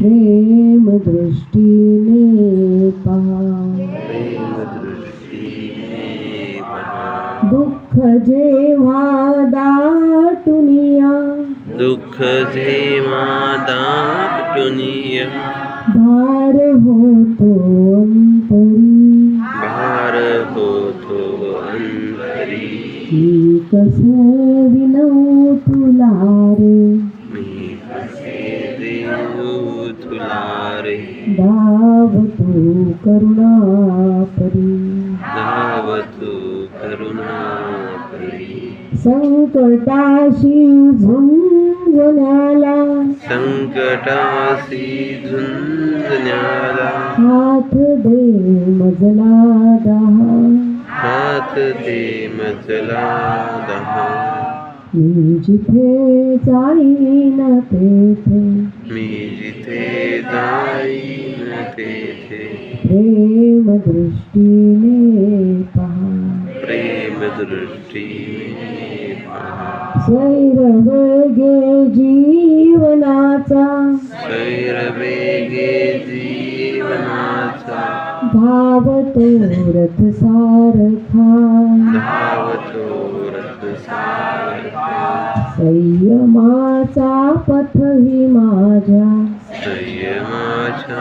प्रेम दृष्टीने पहा दुःख जेव्हा दाटुनिया। दुःख जेव्हा दाटुनिया। भार होतो अंतरी। भार होतो अंतरी। मी तू करुणा परी धावतु करुणा करी संकटाशी झुंजण्याला। संकटासी झुंजण्याला। हात दे मजला दहा हात दे मजला दहा मी जिथे जाईन तेथे। मी जिथे जाईन तेथे। प्रेम दृष्टि दृष्टीने पहा प्रेम पहा सैरवगे जीवनाचा सैरवेगे जीवनाचा धावतो रथ सारखा धावतो रथ सारखा संयमाचा पथ ही संयमाच्या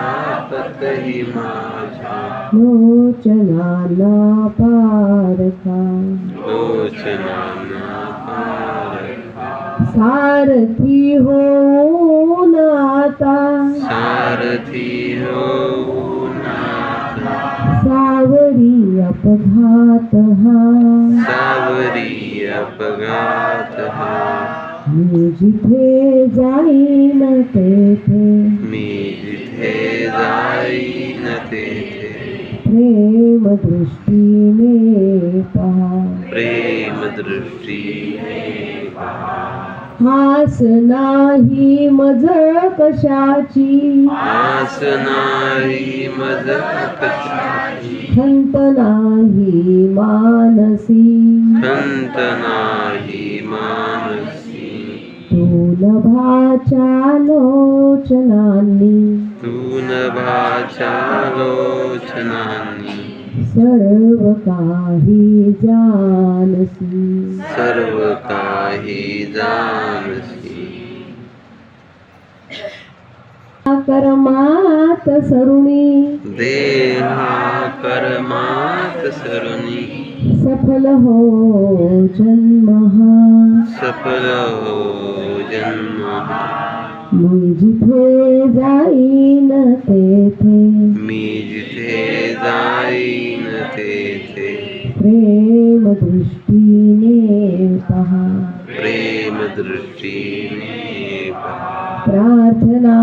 माझ्या लोचनाला पारखा लोचनाना पारखा सारथी होऊन आता सारथी आता सावरी अपघात हा सावरी अपघात हा मी जिथे जाईन तेथे दृष्टीने पहा प्रेम दृष्टीने पहा हास नाही मज कशाची। हास नाही मज कशाची खंत नाही मानसी। खंत नाही मानसी तू नभाच्या लोचनांनी तू नभाच्या लोचनांनी सर्व काही जानसी। सर्व काही जानसी कर्मात सरुणी। देहा कर्मात सरुणी। सफल हो जन्म सफल हो जन्म मी जिथे जाईन तेथे मी जिथे जाईन तेथे प्रेम दृष्टीने पहा प्रेम दृष्टीने पहा प्रार्थना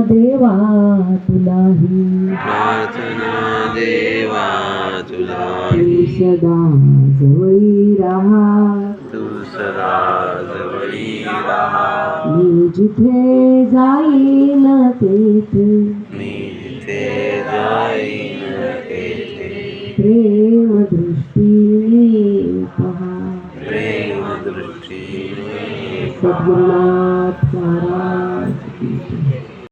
देवा तुलाही प्रार्थना देवा तुला तू सदा जवळी राहा। तू सदा जवळी राहा। मी जिथे जाईन तेथे मी जिथे प्रेम दृष्टि प्रेम दृष्टि सदगुरुनाथ महाराज